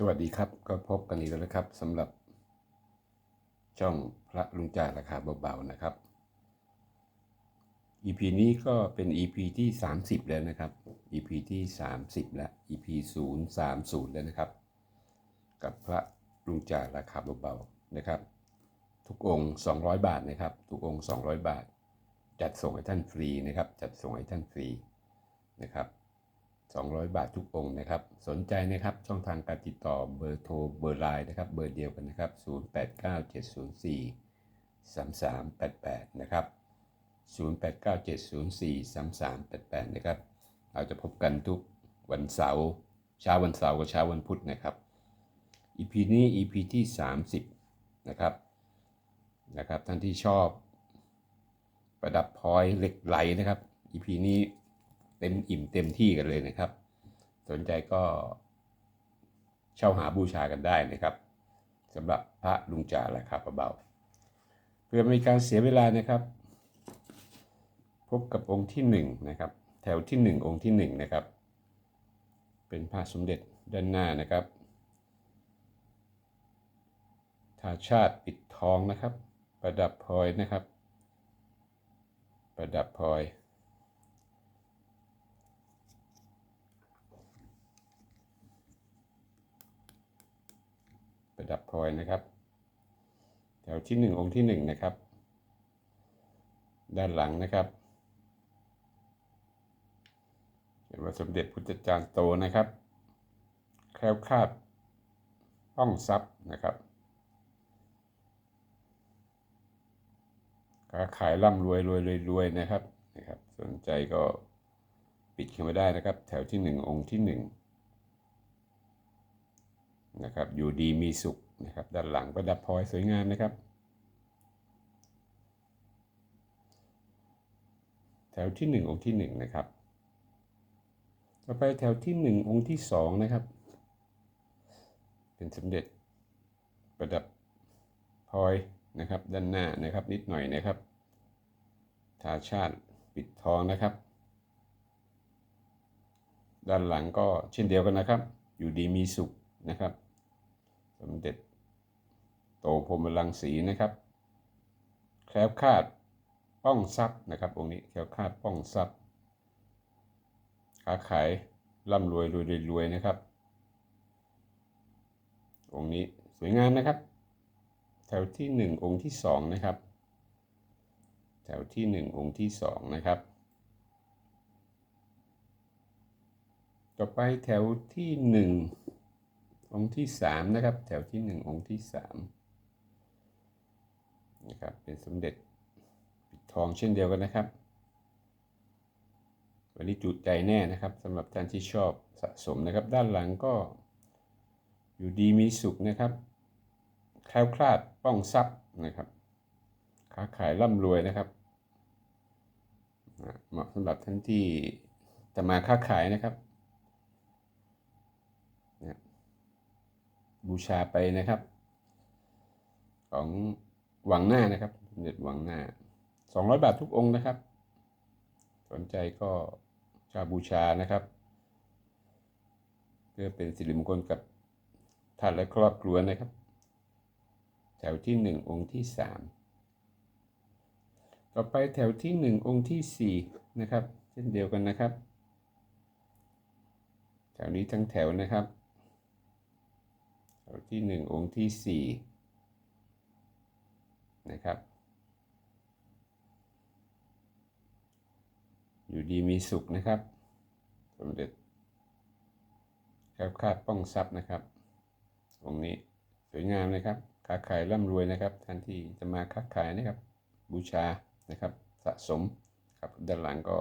สวัสดีครับก็พบกันอีกแล้วนะครับสำหรับ ช่องพระลุงจ่าราคาเบาๆนะครับ EP นี้ก็เป็น EP ที่ 30 แล้วนะครับ EP ที่ 30 แล้ว EP 030 แล้วนะครับ กับพระลุงจ่าราคาเบาๆนะครับ ทุกองค์ 200 บาทนะครับ ทุกองค์ 200 บาท จัดส่งให้ท่านฟรีนะครับ จัดส่งให้ท่านฟรีนะครับ 200 บาททุกองค์นะครับ สนใจนะครับช่องทางการติดต่อเบอร์โทรเบอร์ไลน์นะครับ เบอร์เดียวกันนะครับ 089704 3388 นะครับ 089704 3388 นะครับ เราจะพบกันทุกวันเสาร์เช้าวันเสาร์กับเช้าวันพุธนะครับ EP นี้ EP ที่ 30 นะครับนะครับท่านที่ชอบประดับพลอยเหล็กไหลนะครับ EP นี้ เต็มอิ่มเต็มที่กันเลยนะครับ สนใจก็เช่าหาบูชากันได้นะครับสำหรับพระลุงจ่าราคาเบาๆเพื่อไม่ให้การเสียเวลานะครับ พบกับองค์ที่หนึ่งนะครับแถวที่หนึ่งองค์ที่หนึ่งนะครับเป็นพระสมเด็จด้านหน้านะครับทาชาติปิดทองนะครับ ประดับพลอยนะครับ ประดับพลอย ระดับพลอยนะครับ แถวที่หนึ่งองค์ที่หนึ่งนะครับ ด้านหลังนะครับเป็นพระสมเด็จพุทธจารย์โตนะครับ แคล้วคลาดป้องทรัพย์นะครับค้าขายร่ำรวยรวยรวยรวยนะครับนะครับ สนใจก็ปิดเข้ามาได้นะครับ แถวที่หนึ่งองค์ที่หนึ่ง นะครับอยู่ดีมีสุขนะครับด้านหลังประดับพลอยสวยงามนะครับ แถวที่หนึ่งองค์ที่หนึ่งนะครับ ต่อไปแถวที่หนึ่งองค์ที่สองนะครับ เป็นสมเด็จประดับพลอยนะครับด้านหน้านะครับนิดหน่อยนะครับทาชาติปิดทองนะครับ ด้านหลังก็เช่นเดียวกันนะครับ อยู่ดีมีสุขนะครับ สมเด็จ โตพรมลังสีนะครับ แคล้วคลาดป้องทรัพย์นะครับ องค์นี้แคล้วคลาดป้องทรัพย์ค้าขายร่ำรวยรวยรวยนะครับ องค์นี้สวยงามนะครับ แถวที่หนึ่งองค์ที่สองนะครับ แถวที่หนึ่งองค์ที่สองนะครับ ต่อไปแถวที่หนึ่ง องค์ที่สามนะครับ แถวที่หนึ่งองค์ที่สามนะครับเป็นสมเด็จปิดทองเช่นเดียวกันนะครับ วันนี้จุใจแน่นะครับสำหรับท่านที่ชอบสะสมนะครับ ด้านหลังก็อยู่ดีมีสุขนะครับแคล้วคลาดป้องทรัพย์นะครับค้าขายร่ำรวยนะครับเหมาะสำหรับท่านที่จะมาค้าขายนะครับ บูชาไปนะครับ ของหวังหน้านะครับเด็ดหวังหน้า 200 บาททุกองค์นะครับ สนใจก็ชาบูชานะครับ เพื่อเป็นสิริมงคลกับท่านและครอบครัวนะครับ แถวที่ 1 องค์ที่ 3 ต่อไปแถวที่ 1 องค์ที่ 4 นะครับ เช่นเดียวกันนะครับ แถวนี้ทั้งแถวนะครับ แถวที่หนึ่งองค์ที่สี่นะครับ อยู่ดีมีสุขนะครับ สมเด็จคล้วคาดป้องทรัพย์นะครับ องค์นี้สวยงามนะครับค้าขายร่ำรวยนะครับท่านที่จะมาค้าขายนะครับบูชานะครับสะสมครับด้านหลังก็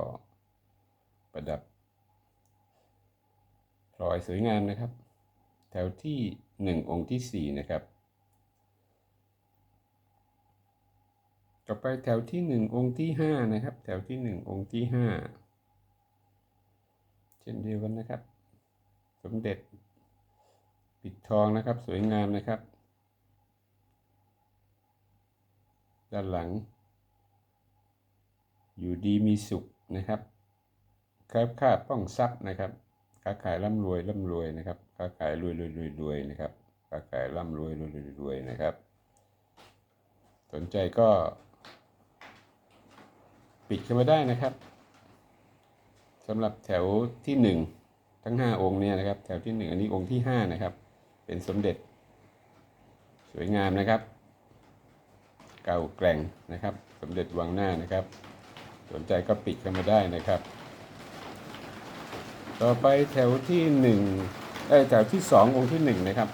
ประดับพลอยสวยงามนะครับ แถวที่ หนึ่งองค์ที่สี่นะครับ ต่อไปแถวที่หนึ่งองค์ที่ห้านะครับ แถวที่หนึ่งองค์ที่ห้าเช่นเดียวกันนะครับ สมเด็จ ปิดทองนะครับ สวยงามนะครับ ด้านหลัง อยู่ดีมีสุขนะครับแคล้วคลาดป้องทรัพย์นะครับ ค้าขายร่ำรวยร่ำรวยนะครับ ค้าขายรวยรวยรวยรวยนะครับ ค้าขายร่ำรวยรวยรวยรวยนะครับ สนใจก็ปิดเข้ามาได้นะครับสำหรับแถวที่หนึ่งทั้งห้าองค์เนี่ยนะครับ แถวที่หนึ่งอันนี้องค์ที่ห้านะครับ เป็นสมเด็จ สวยงามนะครับ เก่าแกร่งนะครับ สมเด็จวังหน้านะครับ สนใจก็ปิดเข้ามาได้นะครับ ต่อไปแถวที่หนึ่งเอ้ยแถวที่สององค์ที่หนึ่งนะครับ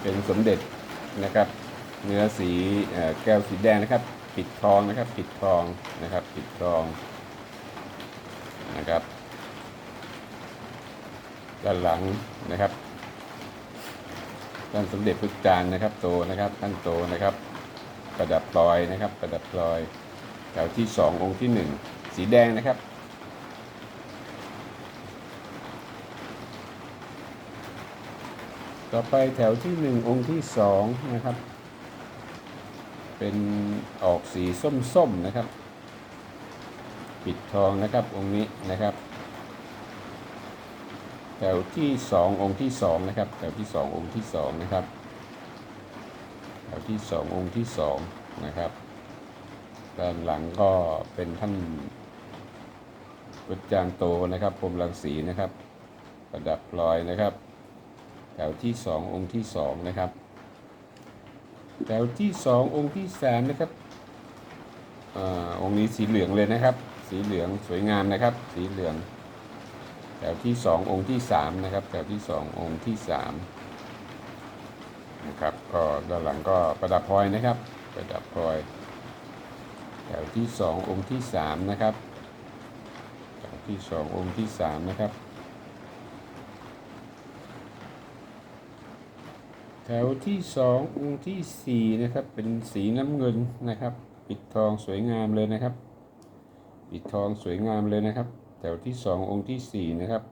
เป็นสมเด็จนะครับ เนื้อสีแก้วสีแดงนะครับ ปิดทองนะครับ ปิดทองนะครับ ปิดทองนะครับ ด้านหลังนะครับท่านสมเด็จพุทธจารย์นะครับ โตนะครับท่านโตนะครับ ประดับพลอยนะครับ ประดับพลอยแถวที่สององค์ที่หนึ่งสีแดงนะครับ ต่อไปแถวที่หนึ่งองค์ที่สองนะครับ เป็นออกสีส้มๆนะครับ ปิดทองนะครับองค์นี้นะครับ แถวที่สององค์ที่สองนะครับ แถวที่สององค์ที่สองนะครับ แถวที่สององค์ที่สองนะครับด้านหลังก็เป็นท่านพุทธจารย์โตนะครับพรมรังสีนะครับ ประดับพลอยนะครับ แถวที่สององค์ที่สองนะครับ แถวที่สององค์ที่สามนะครับอองค์นี้สีเหลืองเลยนะครับ สีเหลืองสวยงามนะครับ สีเหลือง แถวที่สององค์ที่สามนะครับ แถวที่สององค์ที่สามนะครับ ก็ด้านหลังก็ประดับพลอยนะครับ ประดับพลอย แถวที่สององค์ที่สามนะครับ แถวที่สององค์ที่สามนะครับ ถวที่สององค์ที่สี่นะครับ เป็นสีน้ำเงินนะครับ ปิดทองสวยงามเลยนะครับ ปิดทองสวยงามเลยนะครับ แถวที่สององค์ที่สี่นะครับ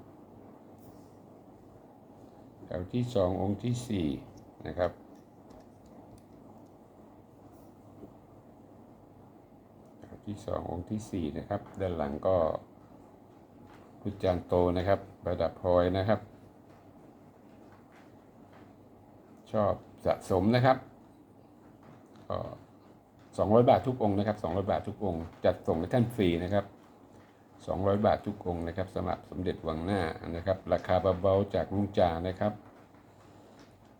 แถวที่สององค์ที่สี่นะครับแถวที่สององค์ที่สี่นะครับ ด้านหลังก็พุทธจารย์โตนะครับ ประดับพลอยนะครับ ชอบสะสมนะครับก็200บาททุกองค์นะครับ200บาททุกองค์ จัดส่งให้ท่านฟรีนะครับ200บาททุกองค์นะครับสำหรับสมเด็จวังหน้านะครับ ราคาเบาๆจากลุงจ่านะครับ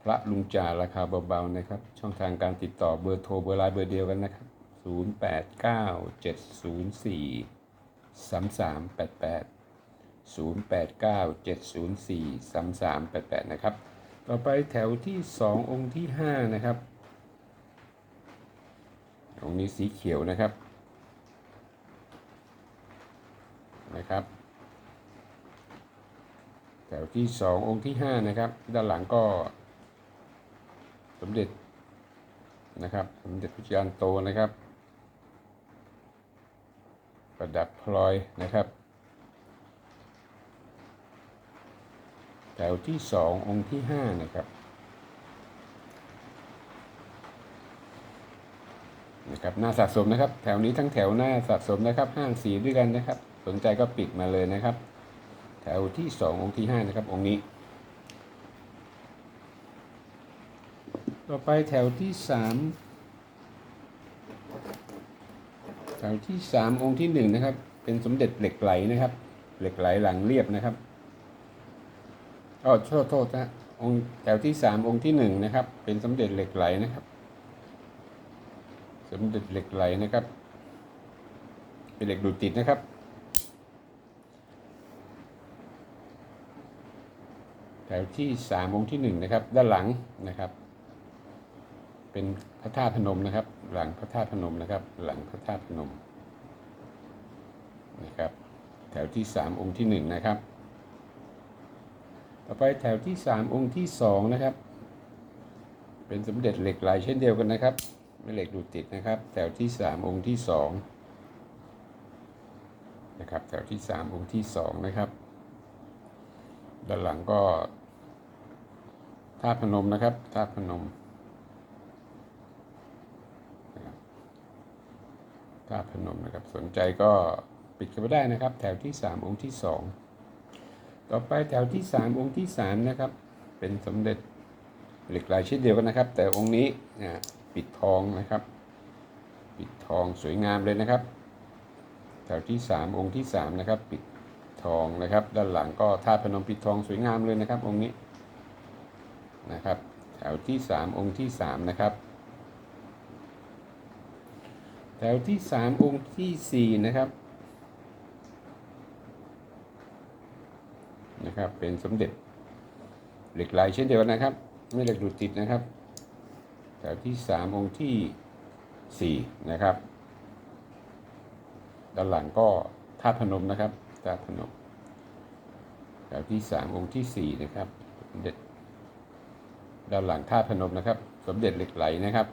พระลุงจ่าราคาเบาๆนะครับ ช่องทางการติดต่อเบอร์โทรเบอร์ไลน์เบอร์เดียวกันนะครับ0897043388 0897043388 นะครับ ต่อไปแถวที่สององค์ที่ห้านะครับ องค์นี้สีเขียวนะครับ นะครับ แถวที่สององค์ที่ห้านะครับ ด้านหลังก็สมเด็จนะครับ สมเด็จพระจารย์โตนะครับ ประดับพลอยนะครับ แถวที่สององค์ที่ห้านะครับนะครับหน้าสะสมนะครับ แถวนี้ทั้งแถวหน้าสะสมนะครับห้างสีด้วยกันนะครับ สนใจก็ปิดมาเลยนะครับ แถวที่สององค์ที่ห้านะครับ องค์นี้ ต่อไปแถวที่สามแถวที่สามองค์ที่หนึ่งนะครับ เป็นสมเด็จเหล็กไหลนะครับ เหล็กไหลหลังเรียบนะครับ อ๋อโทษโทษนะองค์แถวที่สามองค์ที่หนึ่งนะครับ เป็นสมเด็จเหล็กไหลนะครับ สมเด็จเหล็กไหลนะครับ เป็นเหล็กดูดติดนะครับ แถวที่สามองค์ที่หนึ่งนะครับ ด้านหลังนะครับ เป็นพระธาตุพนมนะครับ หลังพระธาตุพนมนะครับ หลังพระธาตุพนมนะครับ แถวที่สามองค์ที่หนึ่งนะครับ ต่อไปแถวที่สามองค์ที่สองนะครับ เป็นสมเด็จเหล็กไหลเช่นเดียวกันนะครับไม่เหล็กดูดติดนะครับ แถวที่สามองค์ที่สองนะครับ แถวที่สามองค์ที่สองนะครับ ด้านหลังก็ธาพนมนะครับธาพนมนะครับธาพนมนะครับ สนใจก็ปิดกันไปได้นะครับ แถวที่สามองค์ที่สอง ต่อไปแถวที่สามองค์ที่สามนะครับ เป็นสมเด็จเหล็กไหลเช่นเดียวกันนะครับ แต่องค์นี้นะปิดทองนะครับ ปิดทองสวยงามเลยนะครับ แถวที่สามองค์ที่สามนะครับ ปิดทองนะครับ ด้านหลังก็ท่าพนมปิดทองสวยงามเลยนะครับ องค์นี้นะครับแถวที่สามองค์ที่สามนะครับ แถวที่สามองค์ที่สี่นะครับ นะครับ เป็นสมเด็จเหล็กไหลเช่นเดียวกันนะครับ ไม่เหล็กดูดติดนะครับแถวที่สามองค์ที่สี่นะครับ ด้านหลังก็ธาตุพนมนะครับธาตุพนมแถวที่สามองค์ที่สี่นะครับสมเด็จด้านหลังธาตุพนมนะครับ สมเด็จเหล็กไหลนะครับ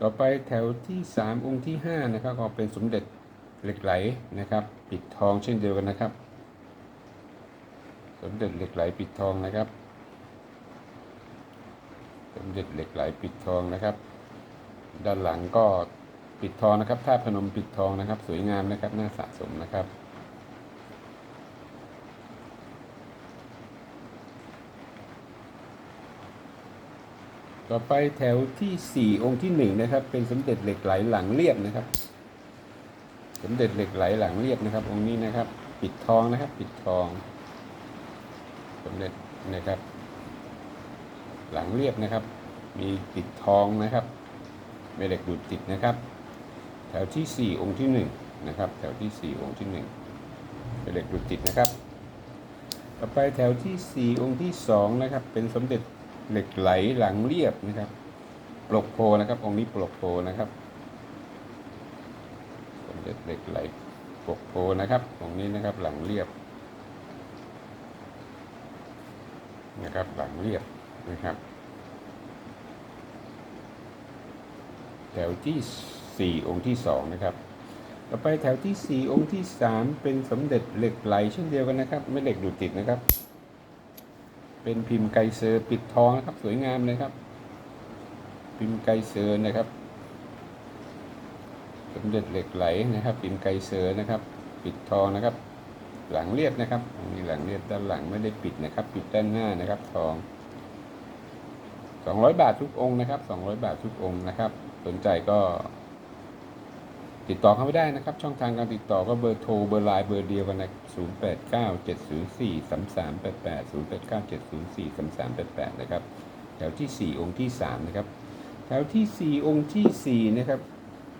ต่อไปแถวที่สามองค์ที่ห้านะครับ ก็เป็นสมเด็จเหล็กไหลนะครับ ปิดทองเช่นเดียวกันนะครับ มเด็จเหล็กไหลปิดทองนะครับ สมเด็จเหล็กไหลปิดทองนะครับ ด้านหลังก็ปิดทองนะครับท่าพนมปิดทองนะครับ สวยงามนะครับน่าสะสมนะครับต่อไปแถวที่ 4 องค์ที่ 1 นะครับ เป็นสมเด็จเหล็กไหลหลังเรียบนะครับ สมเด็จเหล็กไหลหลังเรียบนะครับ องค์นี้นะครับ ปิดทองนะครับ ปิดทอง สมเด็จนะครับ หลังเรียบนะครับ มีปิดทองนะครับไม่เหล็กดูดติดนะครับ แถวที่ 4 องค์ที่1นะครับ แถวที่ 4 องค์ที่1เป็นเหล็กดูดติดนะครับ ต่อไปแถวที่ 4 องค์ที่2นะครับ เป็นสมเด็จเหล็กไหลหลังเรียบนะครับ ปลกโพนะครับ องค์นี้ปลกโพนะครับ สมเด็จเหล็กไหลปลกโพนะครับ องค์นี้นะครับหลังเรียบ นะครับ หลังเรียบนะครับ แถวที่ 4 องค์ที่ 2 นะครับ ต่อไปแถวที่ 4 องค์ที่ 3 เป็นสมเด็จเหล็กไหลเช่นเดียวกันนะครับ ไม่เหล็กดูดติดนะครับ เป็นพิมพ์ไกเซอร์ปิดทองนะครับ สวยงามเลยครับ พิมพ์ไกเซอร์นะครับ สมเด็จเหล็กไหลนะครับ พิมพ์ไกเซอร์นะครับ ปิดทองนะครับ หลังเรียบนะครับมีหลังเรียบด้านหลังไม่ได้ปิดนะครับ ปิดด้านหน้านะครับทอง200บาททุกองค์นะครับ200บาททุกองค์นะครับ สนใจก็ติดต่อเข้าไม่ได้นะครับ ช่องทางการติดต่อก็เบอร์โทรเบอร์ไลน์เบอร์เดียวกันนะ0 8 9 7 0 4 3 3 8 8 0 8 9 7 0 4 3 3 8 8 นะครับ แถวที่ 4 องค์ที่ 3 นะครับ แถวที่ 4 องค์ทีสี่4 นะครับ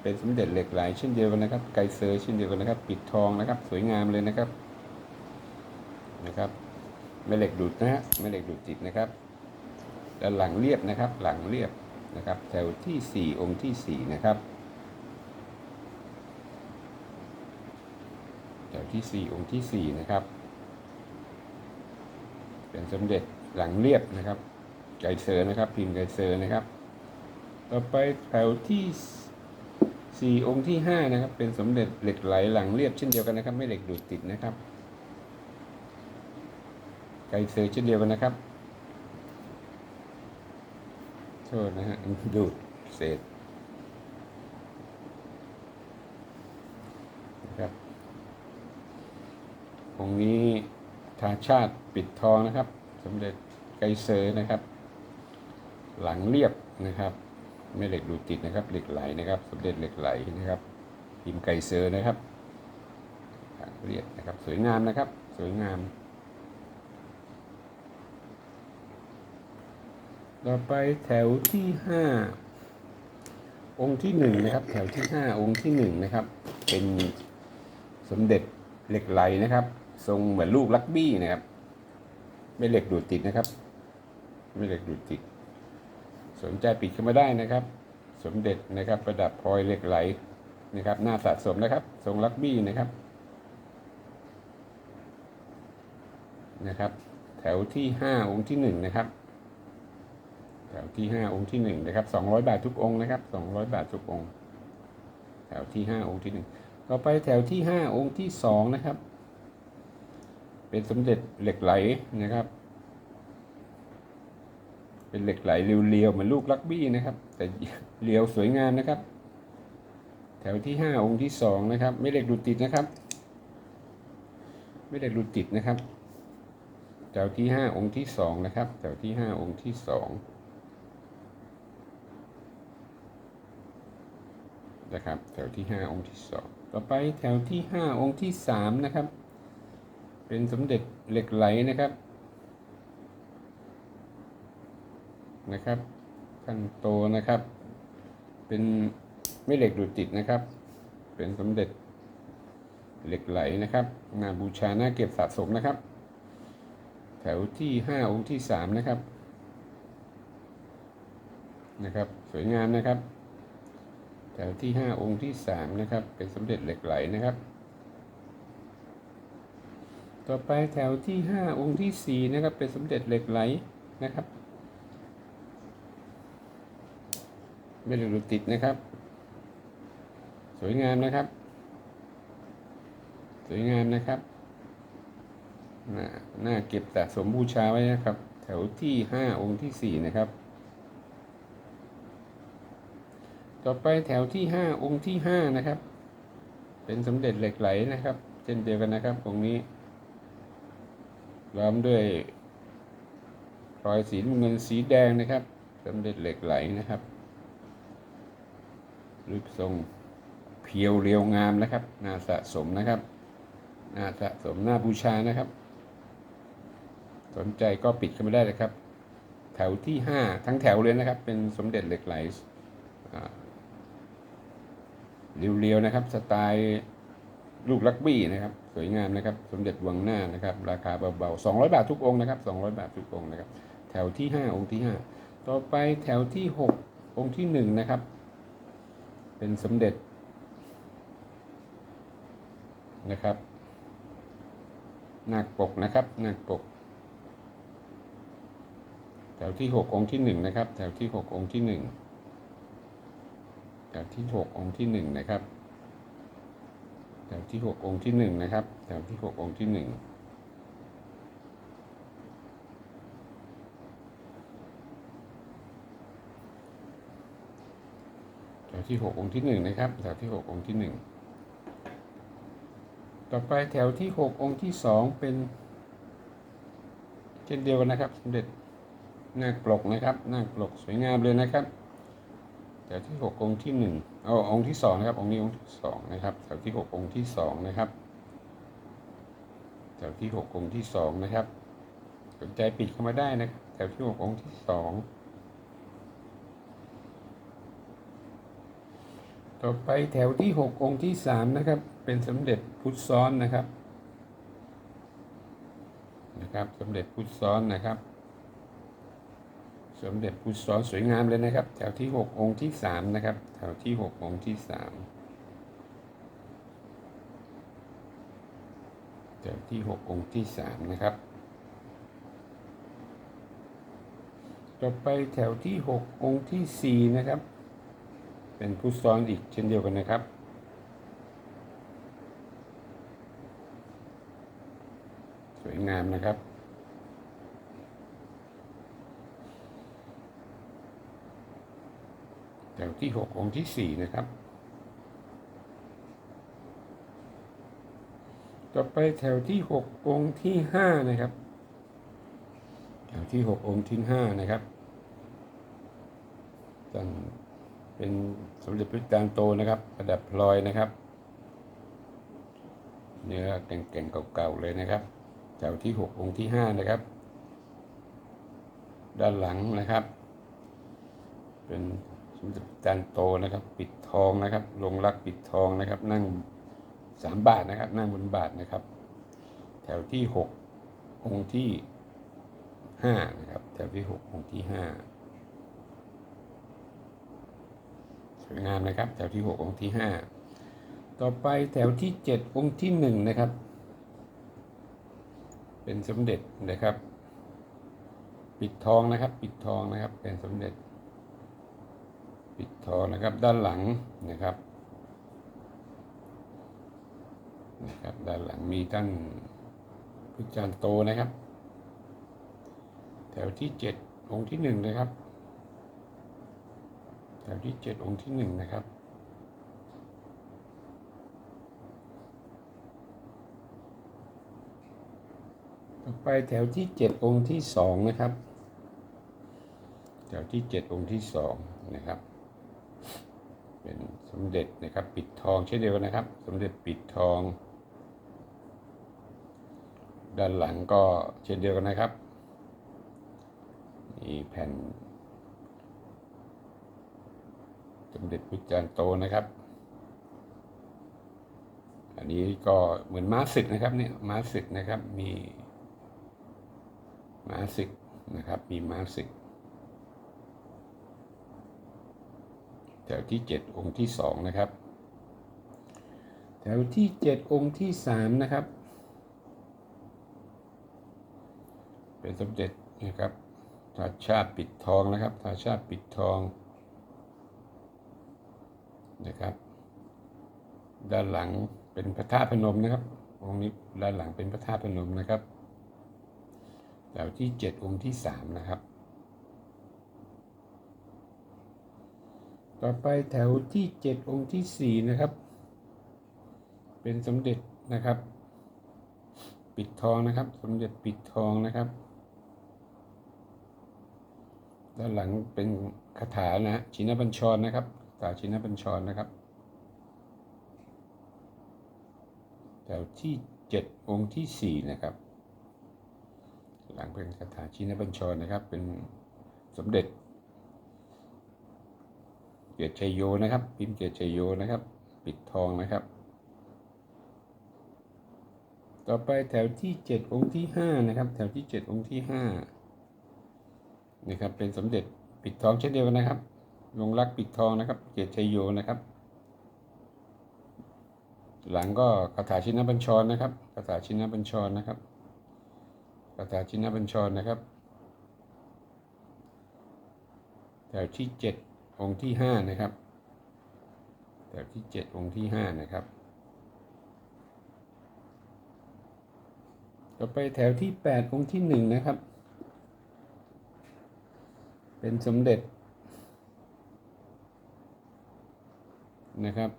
เป็นสมเด็จเหล็กไหลเช่นเดียวกันนะครับ ไกเซอร์เช่นเดียวกันนะครับ ปิดทองนะครับ สวยงามเลยนะครับ นะครับไม่เหล็กดูดนะฮะไม่เหล็กดูดติดนะครับด้านหลังเรียบนะครับ หลังเรียบนะครับแถวที่ 4 องค์ที่ 4 นะครับแถวที่ 4 องค์ที่ 4 นะครับ เป็นสมเด็จหลังเรียบนะครับ ไก่เซอร์นะครับ พิมพ์ไกเซอร์นะครับ ต่อไปแถวที่ 4 องค์ที่ 5 นะครับ เป็นสมเด็จเหล็กไหลหลังเรียบเช่นเดียวกันนะครับ ไม่เหล็กดูดติดนะครับ ไกเซอร์เช่นเดียวกันนะครับโทษนะฮะดูดเศษนะครับองค์นี้ทาชาติปิดทองนะครับสมเด็จไกเซอร์นะครับ หลังเรียบนะครับ ไม่เหล็กดูดติดนะครับ เหล็กไหลนะครับสมเด็จเหล็กไหลนะครับพิมพ์ไกเซอร์นะครับหลังเรียบนะครับ สวยงามนะครับ สวยงาม ต่อไปแถวที่ห้าองค์ที่หนึ่งนะครับ แถวที่ห้าองค์ที่หนึ่งนะครับ เป็นสมเด็จเหล็กไหลนะครับ ทรงเหมือนลูกลักบี้นะครับ ไม่เหล็กดูดติดนะครับ ไม่เหล็กดูดติด สนใจปิดเข้ามาได้นะครับ สมเด็จนะครับ ประดับพลอยเหล็กไหลนะครับ หน้าสะสมนะครับ ทรงลักบี้นะครับนะครับ แถวที่ห้าองค์ที่หนึ่งนะครับ แถวที่ห้าองค์ที่หนึ่งนะครับสองร้อยบาททุกองค์นะครับสองร้อยบาททุกองค์ แถวที่ห้าองค์ที่ห1ต่อไปแถวที่ห้าองค์ที่สองนะครับ เป็นสมเด็จเหล็กไหลนะครับ เป็นเหล็กไหลเรียวๆเหมือนลูกลักบี้นะครับ แต่เรียวสวยงามนะครับ แถวที่ห้าองค์ที่สองนะครับ ไม่เหล็กดูดติดนะครับ ไม่เหล็กดูดติดนะครับแถวที่ห้าองค์ที่สองนะครับแถวที่ห้าองค์ที่สอง นะครับแถวที่ห้าองค์ที่สองต่อไปแถวที่ห้าองค์ที่สามนะครับ เป็นสมเด็จเหล็กไหลนะครับนะครับขั้นโตนะครับ เป็นไม่เหล็กดูดติดนะครับ เป็นสมเด็จเหล็กไหลนะครับนาบูชาหน้าเก็บสะสมนะครับ แถวที่ห้าองค์ที่สามนะครับนะครับ สวยงามนะครับ แถวที่ห้าองค์ที่สามนะครับ เป็นสมเด็จเหล็กไหลนะครับ ต่อไปแถวที่ห้าองค์ที่สี่นะครับ เป็นสมเด็จเหล็กไหลนะครับไม่ได้หลุดติดนะครับ สวยงามนะครับ สวยงามนะครับน่าน่าเก็บสะสมบูชาไว้นะครับ แถวที่ห้าองค์ที่สี่นะครับ ต่อไปแถวที่ห้าองค์ที่ห้านะครับ เป็นสมเด็จเหล็กไหลนะครับ เช่นเดียวกันนะครับองค์นี้ล้อมด้วยรอยสีเงินสีแดงนะครับสมเด็จเหล็กไหลนะครับรูปทรงเพียวเรียวงามนะครับน่าสะสมนะครับน่าสะสมน่าบูชานะครับ สนใจก็ปิดเข้ามาได้เลยครับ แถวที่ห้าทั้งแถวเลยนะครับ เป็นสมเด็จเหล็กไหล เรียวๆนะครับ สไตล์ลูกลักบี้นะครับ สวยงามนะครับ สมเด็จวังหน้านะครับ ราคาเบาๆ 200 บาททุกองค์นะครับ 200 บาททุกองค์นะครับ แถวที่ 5 องค์ที่ 5 ต่อไปแถวที่ 6 องค์ที่ 1 นะครับ เป็นสมเด็จนะครับหนาคปกนะครับหนาคปก แถวที่ 6 องค์ที่ 1 นะครับ แถวที่ 6 องค์ที่ 1 ถวที่ 6 องค์ที่ 1 นะครับแถวที่ 6 องค์ที่ 1 นะครับแถวที่ 6 องค์ที่ 1แถวที่6องค์ที่1นะครับแถวที่6องค์ที่1ต่อไปแถวที่6องค์ที่2เป็น เช่นเดียวกันนะครับสมเด็จนาคปลกนะครับนาคปลกสวยงามเลยนะครับ แถวที่6องค์ที่1เอาองค์ที่2นะครับ องค์นี้องค์ที่2นะครับแถวที่6องค์ที่2นะครับแถวที่6องค์ที่2นะครับสนใจปิดเข้ามาได้นะครับแถวที่6องค์ที่2ต่อไปแถวที่6องค์ที่3นะครับ เป็นสมเด็จพุทธซ้อนนะครับนะครับสมเด็จพุทธซ้อนนะครับ สมเด็จพุทธซ้อนสวยงามเลยนะครับ แถวที่ 6 องค์ที่ 3 นะครับ แถวที่ 6 องค์ที่ 3 แถวที่ 6 องค์ที่ 3 นะครับ ต่อไปแถวที่ 6 องค์ที่ 4 นะครับ เป็นพุทธซ้อนอีกเช่นเดียวกันนะครับสวยงามนะครับ แถวที่ 6 องค์ที่ 4 นะครับ ต่อไปแถวที่ 6 องค์ที่ 5 นะครับ แถวที่ 6 องค์ที่ 5 นะครับตั้งเป็นสมเด็จพระจารย์โตนะครับ ประดับพลอยนะครับ เนื้อแก่งๆเก่าๆเลยนะครับ แถวที่ 6 องค์ที่ 5 นะครับ ด้านหลังนะครับ เป็น จารย์โตนะครับ ปิดทองนะครับ ลงรักปิดทองนะครับ นั่งสามบาทนะครับ นั่งบนบาทนะครับ แถวที่6องค์ที่5นะครับ แถวที่6องค์ที่5สวยงามนะครับ แถวที่6องค์ที่5ต่อไปแถวที่7องค์ที่1นะครับ เป็นสมเด็จนะครับ ปิดทองนะครับ ปิดทองนะครับ เป็นสมเด็จ ทอนะครับด้านหลังนะครับนะครับด้านหลังมีท่านพุทธจารย์โตนะครับ แถวที่7องค์ที่1นะครับ แถวที่7องค์ที่1นะครับต่อไปแถวที่เจ็ดองค์ที่สองนะครับ แถวที่เจ็ดองค์ที่สองนะครับ เป็นสมเด็จนะครับ ปิดทองเช่นเดียวกันนะครับ สมเด็จปิดทอง ด้านหลังก็เช่นเดียวกันนะครับมีแผ่น สมเด็จพระจารย์โตนะครับ อันนี้ก็เหมือนม้าศึกนะครับเนี่ยม้าศึกนะครับมีม้าศึกนะครับ มีม้าศึก แถวที่เจ็ดองค์ที่สองนะครับ แถวที่เจ็ดองค์ที่สามนะครับ เป็นสมเด็จนะครับทาชาปิดทองนะครับทาชาปิดทองนะครับ ด้านหลังเป็นพระธาตุพนมนะครับ องค์นี้ด้านหลังเป็นพระธาตุพนมนะครับแถวที่เจ็ดองค์ที่สามนะครับ ต่อไปแถวที่เจ็ดองค์ที่สี่นะครับ เป็นสมเด็จนะครับ ปิดทองนะครับ สมเด็จปิดทองนะครับ ด้านหลังเป็นคาถานะชินบัญชรนะครับคาถาชินบัญชรนะครับ แถวที่เจ็ดองค์ที่สี่นะครับ หลังเป็นคาถาชินบัญชรนะครับ เป็นสมเด็จ เกียรติชัยโยนะครับ พิมพ์เกียรติชัยโยนะครับ ปิดทองนะครับ ต่อไปแถวที่เจ็ดองค์ที่ห้านะครับ แถวที่เจ็ดองค์ที่ห้านะครับ เป็นสมเด็จปิดทองเช่นเดียวกันนะครับลงรักปิดทองนะครับ เกียรติชัยโยนะครับ หลังก็คาถาชินบัญชรนะครับคาถาชินบัญชรนะครับคาถาชินบัญชรนะครับ แถวที่เจ็ด องค์ที่ห้านะครับแถวที่เจ็ดองค์ที่ห้านะครับ ต่อไปแถวที่แปดองค์ที่หนึ่งนะครับ เป็นสมเด็จนะครับ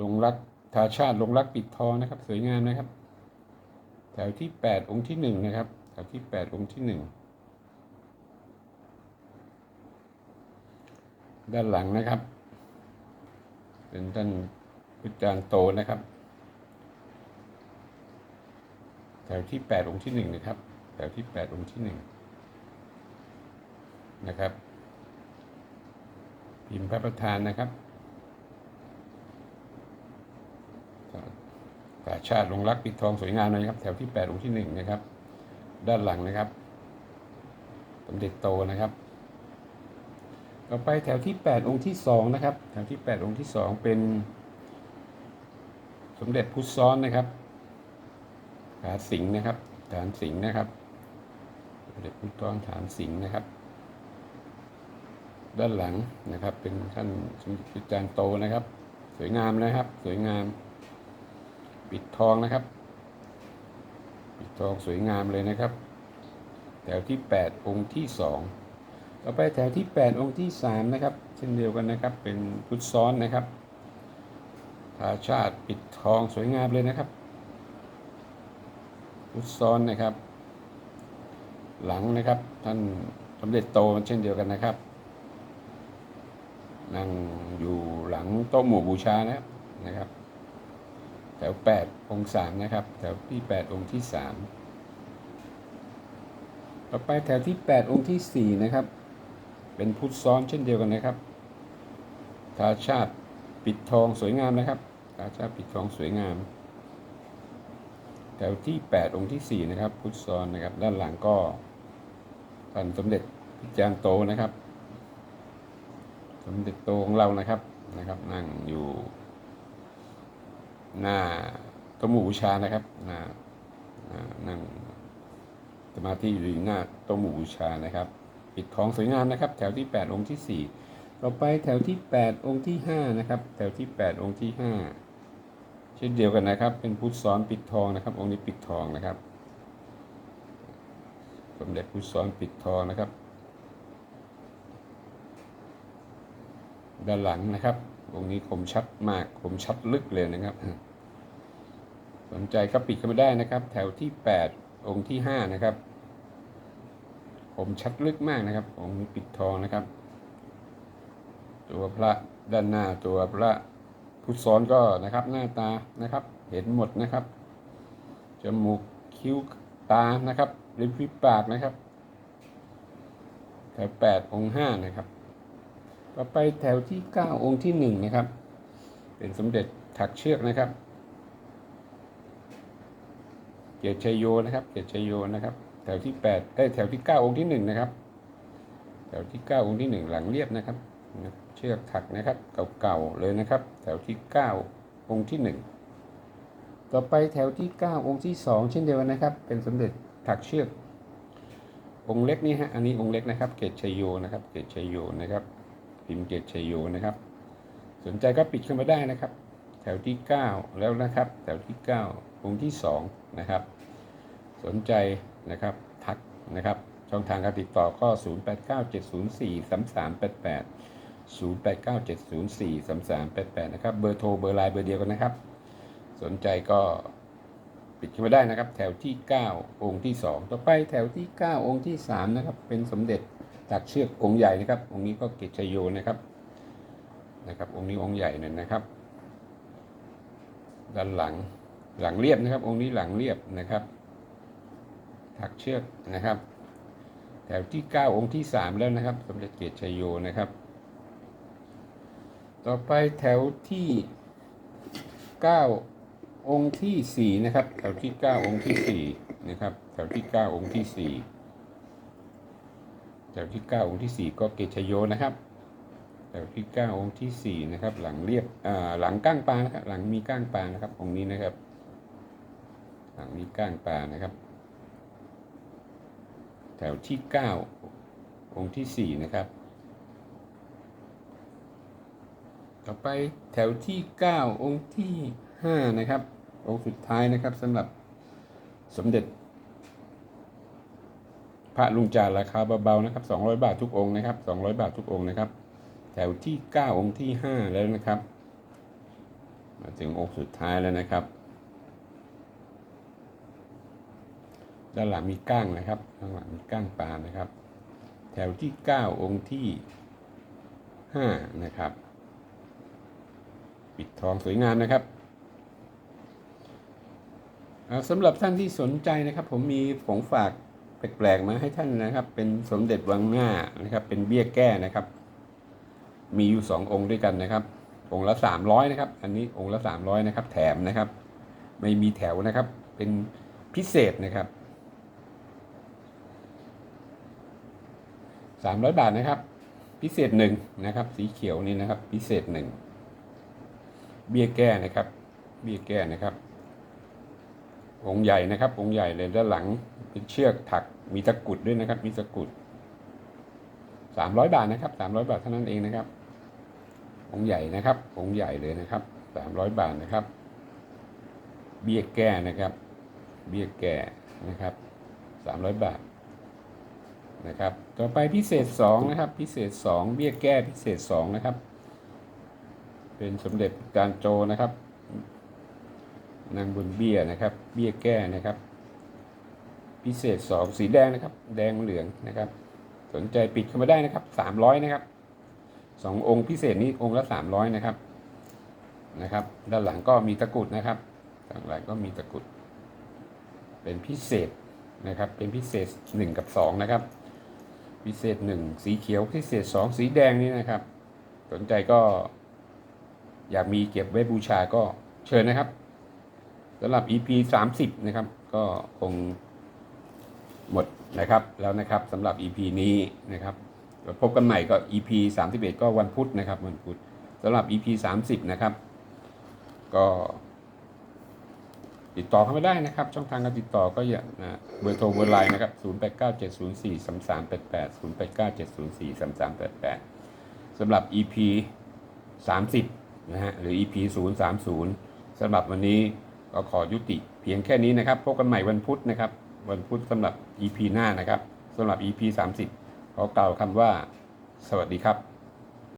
ลงรักทาชาติลงรักปิดทองนะครับ สวยงามนะครับ แถวที่ 8 องค์ที่ 1 นะครับ แถวที่ 8 องค์ที่ 1 ด้านหลังนะครับ เป็นท่านพุจารย์โตนะครับ แถวที่แปดองค์ที่หนึ่งนะครับ แถวที่แปดองค์ที่หนึ่งนะครับ พิมพ์พระประธานนะครับกาชาติลงรักปิดทองสวยงามเลยครับ แถวที่แปดองค์ที่หนึ่งนะครับ ด้านหลังนะครับสมเด็จโตนะครับ ต่อไปแถวที่แปดองค์ที่สองนะครับ แถวที่แปดองค์ที่สองเป็น สมเด็จพุทธซ้อนนะครับฐานสิงห์นะครับ ฐานสิงห์นะครับ สมเด็จพุทธซ้อนฐานสิงห์นะครับ ด้านหลังนะครับ เป็นท่านสมเด็จอาจารย์โตนะครับ สวยงามนะครับ สวยงาม ปิดทองนะครับ ปิดทองสวยงามเลยนะครับ แถวที่แปดองค์ที่สอง ต่อไปแถวที่ 8 องค์ที่ 3 นะครับ เช่นเดียวกันนะครับ เป็นพุทธซ้อนนะครับทาชาติปิดทองสวยงามเลยนะครับ พุทธซ้อนนะครับ หลังนะครับท่านสมเด็จโตเช่นเดียวกันนะครับ นั่งอยู่หลังโต๊ะหมู่บูชานะครับนะครับ แถว 8 องค์3นะครับ แถวที่ 8 องค์ที่ 3 ต่อไปแถวที่ 8 องค์ที่ 4 นะครับ เป็นพุทธซ้อนเช่นเดียวกันนะครับทาชาติปิดทองสวยงามนะครับทาชาติปิดทองสวยงาม แถวที่ 8 องค์ที่ 4 นะครับ พุทธซ้อนนะครับ ด้านหลังก็ท่านสมเด็จพิจารโตนะครับ สมเด็จโตของเรานะครับนะครับ นั่งอยู่ หน้าตมู่บูชานะครับหน้านั่งสมาธิอยู่หน้าโตมู่บูชานะครับ ปิดทองสวยงามนะครับ แถวที่ 8 องค์ที่ 4 ต่อไปแถวที่ 8 องค์ที่ 5 นะครับ แถวที่ 8 องค์ที่ 5 เช่นเดียวกันนะครับ เป็นพุทธซ้อนปิดทองนะครับ องค์นี้ปิดทองนะครับ สมเด็จพุทธซ้อนปิดทองนะครับ ด้านหลังนะครับ องค์นี้คมชัดมาก คมชัดลึกเลยนะครับ สนใจก็ปิดเข้ามาได้นะครับ แถวที่ 8 องค์ที่ 5 นะครับ ผมชัดลึกมากนะครับองค์นี้ปิดทองนะครับ ตัวพระด้านหน้าตัวพระพุทธซ้อนก็นะครับ หน้าตานะครับ เห็นหมดนะครับจมูกคิ้วตานะครับริมฝีปากนะครับแถว8องค์5นะครับต่อไปแถวที่9องค์ที่1นะครับ เป็นสมเด็จถักเชือกนะครับ เกียรติชัยโยนะครับ เกียรติชัยโยนะครับ แถวที่8ได้แถวที่9องค์ที่1นะครับ แถวที่9องค์ที่1หลังเรียบนะครับ เชือกถักนะครับเก่าๆเลยนะครับ แถวที่9องค์ที่1ต่อไปแถวที่9องค์ที่2เช่นเดียวกันนะครับ เป็นสมเด็จถักเชือก องค์เล็กนี่ฮะอันนี้องค์เล็กนะครับ เกตชัยโยนะครับ เกตชัยโยนะครับพิมพ์เกตชัยโยนะครับ สนใจก็ปิดเข้ามาได้นะครับ แถวที่ 9 แล้วนะครับ แถวที่ 9 องค์ที่2นะครับ สนใจ นะครับทักนะครับช่องทางการติดต่อก็ 0897043388 0897043388 นะครับ เบอร์โทร เบอร์ไลน์ เบอร์เดียวกันนะครับ สนใจก็ปิดขึ้นมาได้นะครับ แถวที่ 9 องค์ที่ 2 ต่อไปแถวที่ 9 องค์ที่ 3 นะครับ เป็นสมเด็จจากเชือกองค์ใหญ่นะครับ องค์นี้ก็เกตชโยนะครับ นะครับ องค์นี้องค์ใหญ่เนี่ยนะครับ ด้านหลัง หลังเรียบนะครับ องค์นี้หลังเรียบนะครับ ถักเชือกนะครับ แถวที่ 9 องค์ที่ 3 แล้วนะครับสมเด็จเกตชัยโยนะครับ ต่อไปแถวที่ 9 องค์ที่ 4 นะครับ แถวที่ 9 องค์ที่ 4 นะครับ แถวที่ 9 องค์ที่ 4 แถวที่ 9 องค์ที่ 4 ก็เกตชัยโยนะครับแถวที่ 9 องค์ที่ 4 นะครับ หลังเรียบหลังก้างปลานะครับ หลังมีก้างปลานะครับ องค์นี้นะครับ หลังมีก้างปลานะครับ แถวที่ 9 องค์ที่ 4 นะครับ ต่อไปแถวที่ 9 องค์ที่ 5 นะครับ องค์สุดท้ายนะครับสำหรับสมเด็จ พระลุงจาราคาเบาๆนะครับ 200 บาททุกองค์นะครับ 200 บาททุกองค์นะครับ แถวที่ 9 องค์ที่ 5 แล้วนะครับ มาถึงองค์สุดท้ายแล้วนะครับ ด้านหลังมีก้างนะครับด้านหลังมีก้างปลานะครับ แถวที่ 9 องค์ที่5นะครับ ปิดทองสวยงามนะครับสำหรับท่านที่สนใจนะครับ ผมมีของฝากแปลกๆมาให้ท่านนะครับ เป็นสมเด็จวังหน้านะครับ เป็นเบี้ยแก้นะครับ มีอยู่ 2 องค์ด้วยกันนะครับ องค์ละ 300 นะครับ อันนี้องค์ละ 300 นะครับ แถมนะครับ ไม่มีแถวนะครับ เป็นพิเศษนะครับ สามร้อยบาทนะครับ พิเศษหนึ่งนะครับ สีเขียวนี่นะครับ พิเศษหนึ่งเบี้ยแก้นะครับ เบี้ยแก้นะครับ องค์ใหญ่นะครับ องค์ใหญ่เลยด้านหลังเป็นเชือกถักมีตะกรุดด้วยนะครับ มีตะกรุดสามร้อยบาทนะครับสามร้อยบาทเท่านั้นเองนะครับ องค์ใหญ่นะครับ องค์ใหญ่เลยนะครับสามร้อยบาทนะครับ เบี้ยแก้นะครับ เบี้ยแก่นะครับสามร้อยบาท นะครับ ต่อไปพิเศษ2นะครับ พิเศษ 2 เบี้ยแก้พิเศษ2นะครับ เป็นสมเด็จจานโจนะครับ นางบุญเบี้ยนะครับ เบี้ยแก้นะครับ พิเศษ 2 สีแดงนะครับ แดงเหลืองนะครับ สนใจปิดเข้ามาได้นะครับ 300 นะครับ2องค์พิเศษนี้องค์ละ 300 นะครับ นะครับ ด้านหลังก็มีตะกรุดนะครับด้านหลังก็มีตะกรุด เป็นพิเศษนะครับ เป็นพิเศษ 1 กับ 2 นะครับ พิเศษ 1 สีเขียวพิเศษ 2 สีแดงนี่นะครับ สนใจก็อยากมีเก็บไว้บูชาก็เชิญนะครับสำหรับ EP 30 นะครับ ก็คงหมดนะครับแล้วนะครับสำหรับ EP นี้นะครับพบกันใหม่ก็ EP 31 ก็วันพุธนะครับวันพุธสำหรับ EP 30 นะครับ ก็ ติดต่อเข้ามาได้นะครับ ช่องทางการติดต่อก็อย่านะเบอร์โทรเบอร์ไลน์นะครับ 0897043388 0897043388สำหรับ EP 30 นะฮะ หรือ EP 030สำหรับวันนี้ก็ขอยุติเพียงแค่นี้นะครับ พบกันใหม่วันพุธนะครับ วันพุธสำหรับ EP หน้านะครับสำหรับ EP 30 ขอกล่าวคำว่า สวัสดีครับ